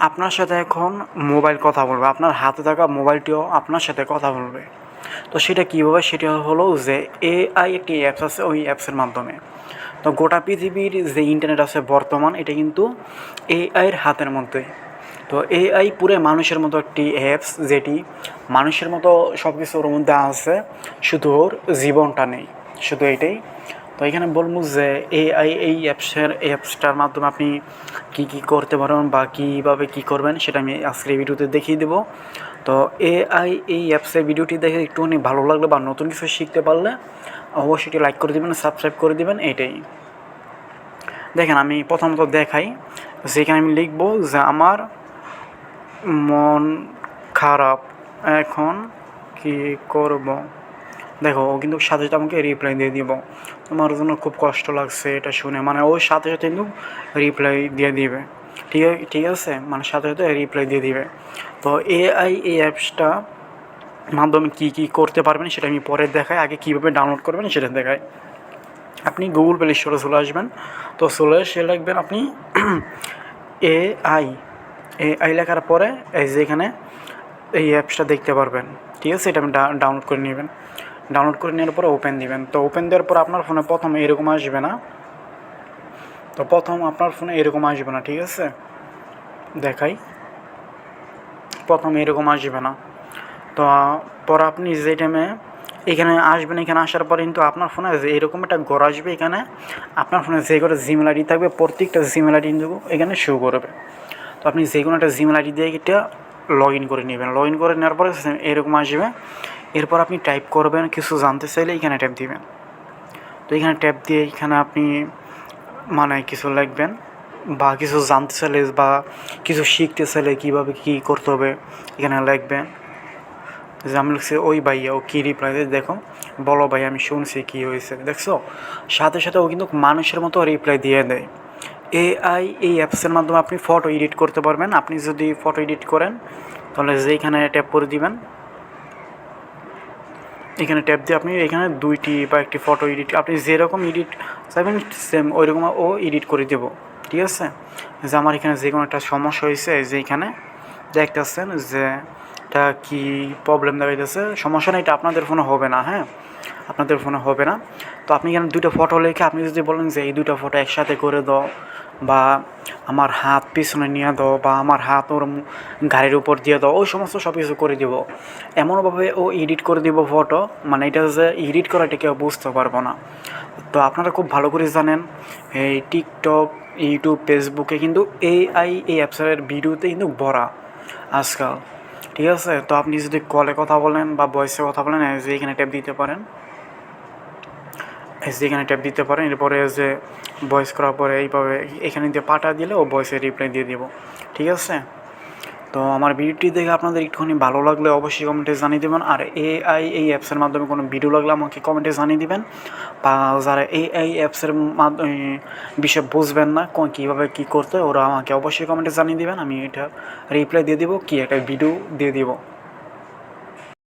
আপনার সাথে এখন মোবাইল কথা বলবে, আপনার হাতে থাকা মোবাইলটিও আপনার সাথে কথা বলবে। তো সেটা কীভাবে? সেটা হলো যে এআই একটি অ্যাপস আছে, ওই অ্যাপসের মাধ্যমে। তো গোটা পৃথিবীর যে ইন্টারনেট আছে বর্তমান, এটা কিন্তু এআইয়ের হাতের মধ্যে। তো এআই পুরো মানুষের মতো একটি অ্যাপস যেটি মানুষের মতো সব কিছু ওর মধ্যে আছে, শুধু ওর জীবনটা নেই। শুধু এটাই। তো এখানে বলব যে এআই এই অ্যাপসের এই অ্যাপসটার মাধ্যমে আপনি কী কী করতে পারেন বা কীভাবে কী করবেন সেটা আমি আজকের এই ভিডিওতে দেখিয়ে দেবো। তো এআই এই অ্যাপসের ভিডিওটি দেখে একটুখানি ভালো লাগলে বা নতুন কিছু শিখতে পারলে অবশ্যই লাইক করে দেবেন সাবস্ক্রাইব করে দেবেন, এটাই। দেখেন আমি প্রথমত দেখাই যেখানে আমি লিখব যে আমার মন খারাপ, এখন কি করব? দেখো, ও কিন্তু সাথে সাথে আমাকে রিপ্লাই দিয়ে দিব। তোমার জন্য খুব কষ্ট লাগছে এটা শুনে। মানে ওর সাথে সাথে কিন্তু রিপ্লাই দিয়ে দিবে। ঠিক ঠিক আছে? মানে সাথে সাথে রিপ্লাই দিয়ে দিবে। তো এআই এই অ্যাপসটা মাধ্যমে কী কী করতে পারবেন সেটা আমি পরে দেখাই। আগে কীভাবে ডাউনলোড করবেন সেটা দেখাই। আপনি গুগল প্লে স্টোরে চলে আসবেন। তো চলে এসে লিখবেন আপনি এ আই এ আই লেখার পরে এই যে এখানে এই অ্যাপসটা দেখতে পারবেন। ঠিক আছে? এটা আপনি ডাউনলোড করে নেবেন। ডাউনলোড করে নেওয়ার পরে ওপেন দিবেন। তো ওপেন দেওয়ার পর আপনার ফোনে প্রথম এরকম আসবে না। তো প্রথম আপনার ফোনে এরকম আসবে না, ঠিক আছে? দেখাই। প্রথম এরকম আসবে না। তো পর আপনি যে টাইমে এখানে আসবেন, এখানে আসার পর কিন্তু আপনার ফোনে যে এরকম একটা ঘর আসবে এখানে, আপনার ফোনে যে করে জিমেল আইডি থাকবে, প্রত্যেকটা জিমেল আইডি কিন্তু এখানে শো করবে। তো আপনি যে কোনো একটা জিমেল আইডি দিয়ে এটা লগ ইন করে নেবেন। লগ ইন করে নেওয়ার পরে এরকম আসবে। এরপর আপনি টাইপ করবেন, কিছু জানতে চাইলে এখানে ট্যাপ দিবেন। তো এখানে ট্যাপ দিয়ে এখানে আপনি মানে কিছু লিখবেন বা কিছু জানতে চাইলে বা কিছু শিখতে চাইলে কীভাবে কী করতে হবে, এখানে লিখবেন। যে আমি লিখছি, ওই ভাইয়া, ও কী রিপ্লাই দেয় দেখো, বলো ভাই, আমি শুনছি কী হয়েছে। দেখছ? সাথে সাথে ও কিন্তু মানুষের মতো রিপ্লাই দিয়ে দেয়। এআই এই অ্যাপসের মাধ্যমে আপনি ফটো এডিট করতে পারবেন। আপনি যদি ফটো এডিট করেন, তাহলে যেখানে ট্যাপ করে দিবেন এখানে ট্যাপ দিয়ে আপনি এখানে দুইটি বা একটি ফটো এডিট আপনি যেরকম এডিট চাইবেন সেম ওই রকম ও এডিট করে দেব, ঠিক আছে? যে আমার এখানে যে কোনো একটা সমস্যা হয়েছে যে এখানে দেখতেছেন যে এটা কী প্রবলেম দেখা দেখাইতেছে? সমস্যা নেই, এটা আপনাদের ফোনে হবে না হ্যাঁ? আপনাদের ফোনে হবে না। তো আপনি এখানে দুটো ফটো লিখে আপনি যদি বলেন যে এই দুটো ফটো একসাথে করে দাও বা আমার হাত পিছনে নিয়ে দাও বা আমার হাত ওর গাড়ির উপর দিয়ে দাও, ওই সমস্ত সব কিছু করে দিব। এমনভাবে ও এডিট করে দিব ফটো মানে এটা যে এডিট করা এটা কেউ বুঝতে পারব না। তো আপনারা খুব ভালো করে জানেন, এই টিকটক ইউটিউব ফেসবুকে কিন্তু এআই এই অ্যাপসের ভিডিওতে কিন্তু ভরা আজকাল। ঠিক আছে? তো আপনি যদি কলে কথা বলেন বা ভয়েসে কথা বলেন যে এখানে ট্যাপ দিতে পারেন। এখানে ট্যাপ দিতে পারেন, এরপরে যে ভয়েস করার পরে এইভাবে এখানে দিয়ে পাঠা দিলে ও ভয়েসে রিপ্লাই দিয়ে দেবো। ঠিক আছে? তো আমার ভিডিওটি দেখে আপনাদের একটুখানি ভালো লাগলে অবশ্যই কমেন্টে জানিয়ে দেবেন। আর এআই এই অ্যাপসের মাধ্যমে কোনো ভিডিও লাগলে আমাকে কমেন্টে জানিয়ে দেবেন। বা যারা এআই অ্যাপসের মাধ্যমে বিষয়ে বুঝবেন না কীভাবে কী করতে, ওরা আমাকে অবশ্যই কমেন্টে জানিয়ে দেবেন। আমি এটা রিপ্লাই দিয়ে দেবো, কি একটা ভিডিও দিয়ে দিব।